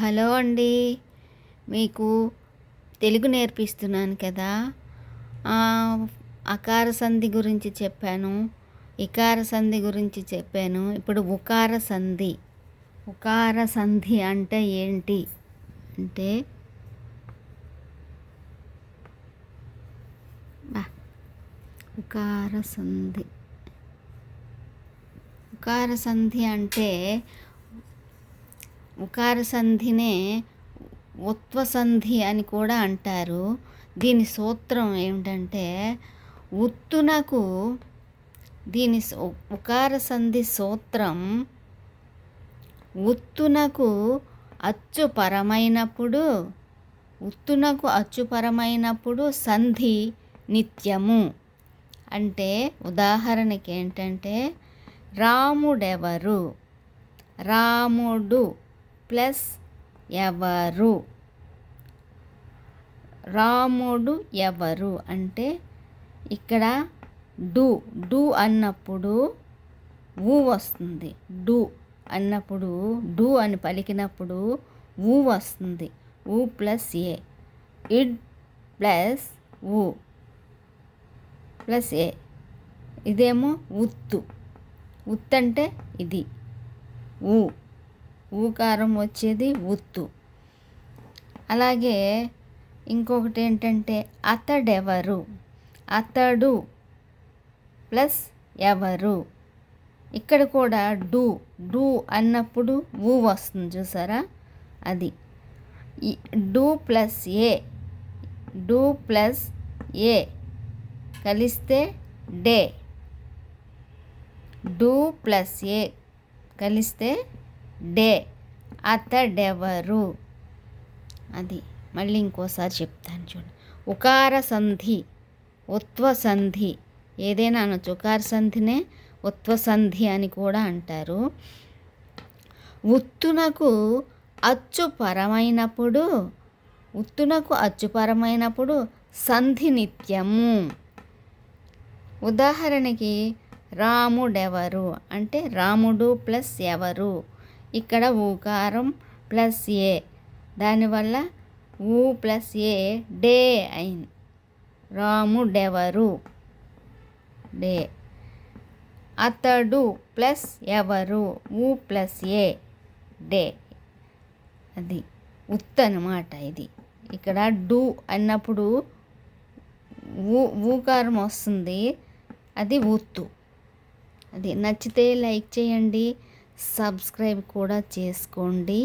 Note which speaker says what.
Speaker 1: Hello అండి. మీకు తెలుగు నేర్పిస్తున్నాను కదా. అకార సంధి గురించి చెప్పాను. ఇకార సంధి గురించి చెప్పాను. ఇప్పుడు ఉకార సంధి. ఉకార సంధి అంటే ఏంటి? అంటే ఉకార సంధి. ఉకార సంధి అంటే ఉకార సంధినే ఉత్వసంధి అని కూడా అంటారు. దీని సూత్రం ఏమిటంటే ఉత్తునకు దీని ఉకార సంధి సూత్రం ఉత్తునకు అచ్చు పరమైనప్పుడు ఉత్తునకు అచ్చుపరమైనప్పుడు సంధి నిత్యము. అంటే ఉదాహరణకి ఏంటంటే రాముడెవరు? రాముడు. ప్లస్ ఎవరు? రాముడు ఎవరు? అంటే ఇక్కడ డు. డు అన్నప్పుడు ఊ వస్తుంది. డు అన్నప్పుడు డు అని పలికినప్పుడు ఊ వస్తుంది. ఊ ప్లస్ ఏ. ఇడ్ ప్లస్ ఊ ప్లస్ ఏ. ఇదేమో ఉత్తు. ఉత్ అంటే ఇది. ఊ. ఊకారం వచ్చేది ఉత్తు. అలాగే ఇంకొకటి ఏంటంటే అతడెవరు? అతడు ప్లస్ ఎవరు? ఇక్కడ కూడా డు డు అన్నప్పుడు ఊ వస్తుంది చూసారా? అది. డు ప్లస్ ఏ డు ప్లస్ ఏ కలిస్తే డే. డు ప్లస్ ఏ కలిస్తే డే. అతడెవరు? అది మళ్ళీ ఇంకోసారి చెప్తాను చూడండి ఉకార సంధి ఉత్వ సంధి. ఏదైనా అనొచ్చు. ఉకార సంధినే ఉత్వ సంధి అని కూడా అంటారు. ఉత్తునకు అచ్చుపరమైనప్పుడు ఉత్తునకు అచ్చుపరమైనప్పుడు సంధి నిత్యము. ఉదాహరణకి రాముడెవరు? అంటే రాముడు ప్లస్ ఎవరు? ఇక్కడ ఊకారం ప్లస్ ఏ. దానివల్ల ఊ ప్లస్ ఏ డే అయింది. రాముడెవరు డే. అతడు ప్లస్ ఎవరు? ఊ ప్లస్ ఏ డే. అది ఉత్ అనమాట ఇది. ఇక్కడ డు అన్నప్పుడు ఊ ఊకారం వస్తుంది. అది ఉత్తు అది నచ్చితే లైక్ చేయండి. సబ్స్క్రైబ్ కూడా చేసుకోండి.